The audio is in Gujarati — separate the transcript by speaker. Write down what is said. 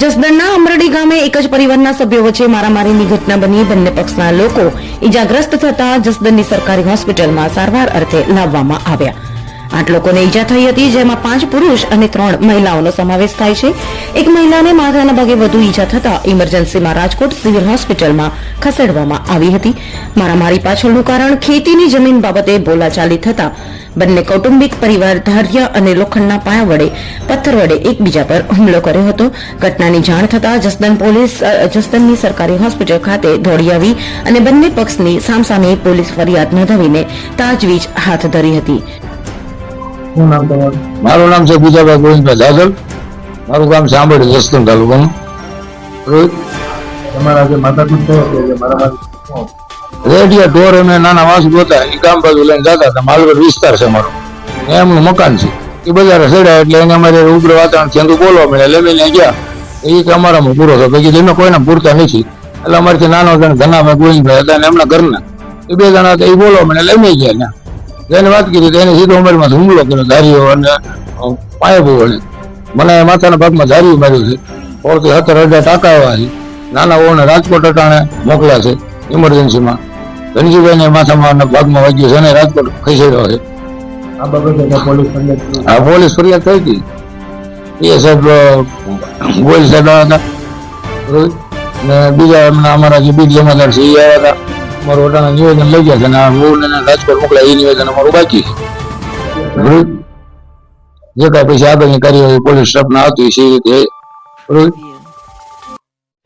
Speaker 1: જસદણના અમરડી ગામે એક જ પરિવારના સભ્યો વચ્ચે મારામારીની ઘટના બની. બંને પક્ષના લોકો ઇજાગ્રસ્ત થતા જસદણની સરકારી હોસ્પિટલમાં સારવાર અર્થે લાવવામાં આવ્યા. આઠ લોકોને ઈજા થઈ હતી, જેમાં પાંચ પુરુષ અને ત્રણ મહિલાઓનો સમાવેશ થાય છે. એક મહિલાને માથાના ભાગે વધુ ઈજા થતા ઇમરજન્સીમાં રાજકોટ સિવિલ હોસ્પિટલમાં ખસેડવામાં આવી હતી. મારામારી પાછળનું કારણ ખેતીની જમીન બાબતે બોલાચાલી થતા બંને કૌટુંબિક પરિવાર ધાર્ય અને લોખંડના પાયા વડે પથ્થર વડે એકબીજા પર હુમલો કર્યો હતો. ઘટનાની જાણ થતાં જસદન પોલીસ જસદનની સરકારી હોસ્પિટલ ખાતે દોડી આવી અને બંને પક્ષની સામસામે પોલીસ ફરિયાદ નોંધાવીને તાજવીજ હાથ ધરી હતી.
Speaker 2: મારું નામ છે પૂજાભાઈ ગોવિંદભાઈ દાદલ મારું ગામ સાંભળી જસદન તાલુકાનું.
Speaker 3: તમારા જે માતા પિતા હતું?
Speaker 2: રેડિયા ઢોર અને નાના વાસુ જોતા એ ગામ બાજુ લઈને જતા હતા. માલવડ વિસ્તાર છે મારો એમનું મકાન છે. એ બજારે ચડ્યા એટલે એને અમારે ઉગ્ર વાતાવરણ તો બોલવા મળ્યા લેવીને ગયા એ કે અમારામાં પૂરો થયો. પછી એમને કોઈને પૂરતા નથી. એટલે અમારથી નાનો જણ ધનાભાઈ ગોવિંદભાઈ હતા અને એમના ઘરના. એ બે જણા હતા, એ બોલવા મળ્યા લેમી ગયા. ને એને વાત કરી તો એને સીધો ઉંમરમાં હુમલો કર્યો, ધારીઓ અને પાયબો વડે. મને માથાના ભાગમાં ધાર્યું માર્યું છે. ઓળથી સત્તર હજાર ટાંકા આવ્યા છે નાના ઓને રાજકોટ અટાણે મોકલ્યા છે ઇમરજન્સીમાં ધનજીભાઈને માથામાં ભાગમાં વાગ્યું છે અને રાજકોટ ખસેડ્યો છે.
Speaker 3: આ પોલીસ ફરિયાદ
Speaker 2: થઈ હતી. એ સાહેબ ગોયલ સાહેબ આવ્યા હતા. ને બીજા એમના અમારા જે બીજ જમાદાર છે એ આવ્યા હતા. અમારું ઓટાના નિવેદન લઈ ગયા છે અને હું રાજકોટ મોકલા એ નિવેદન અમારું બાકી છે. જે કાંઈ પછી આગળની કાર્યવાહી પોલીસ સ્ટાફના હતી એ રીતે